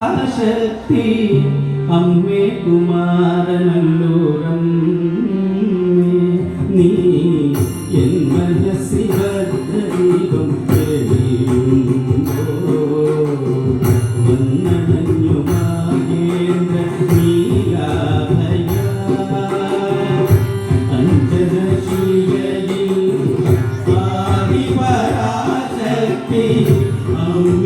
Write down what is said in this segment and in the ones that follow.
ശക്തി അമ്മേ കുമാരനല്ലോരം നീ എൻ നീലാഭയ. അഞ്ജനശീലയിൽ ആദിപരാശക്തി അമ്മേ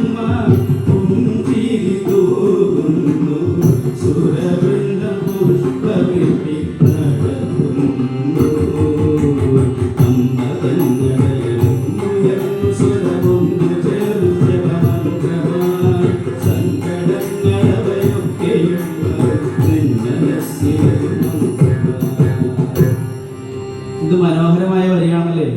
മനോഹരമായ വരിയാണല്ലേ?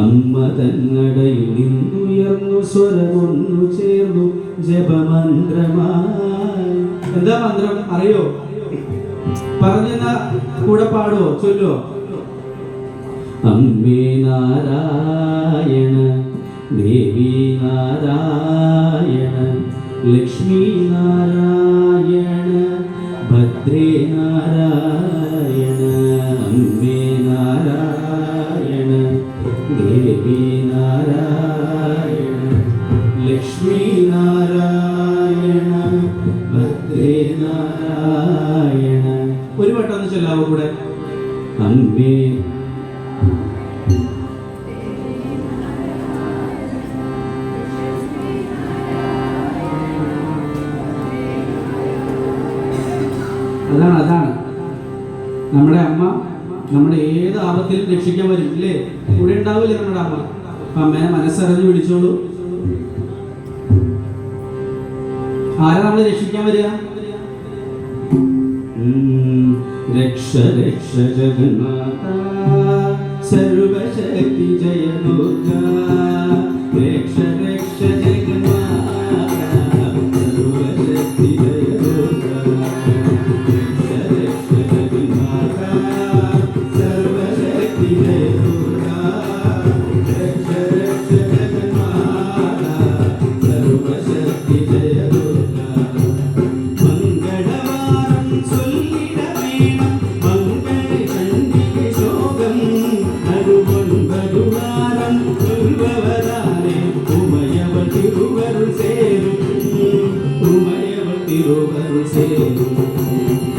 അമ്മ തന്നടയിൽ നിന്നുയർന്നു സ്വരമൊന്നു ചേർന്നു ജപമന്ത്രമായി. എന്താ മന്ത്രം? അറിയോ? പറഞ്ഞ കൂടെ പാടോ ചൊല്ലോ അമ്മേ നാരായണ ദേവി നാരായണ ലക്ഷ്മി നാരായണ ഭദ്രേ നാരായണ. ലക്ഷ്മി നാരായണ ഭദ്രേ നാരായണ. ഒരു വട്ടം ഒന്ന് ചൊല്ലാവോ കൂടെ? അമ്മേ. അതാണ് അതാണ്. നമ്മുടെ അമ്മ നമ്മുടെ ഏത് ആപത്തിലും രക്ഷിക്കാൻ വരും ഇല്ലേ? കൂടെ ഉണ്ടാവില്ലേ നമ്മുടെ അമ്മ? അമ്മേനെ മനസ്സറിഞ്ഞ് വിളിച്ചോളൂ. ആരാ നമ്മളെ രക്ഷിക്കാൻ വരിക. രക്ഷ രക്ഷ ജഗന്നാഥ സർവശക്തി ജയ ദുർഗ രക്ഷ രക്ഷ ജഗന്നാഥ. திருவருள் சேரும். உமையவள் திருவருள் சேரும்.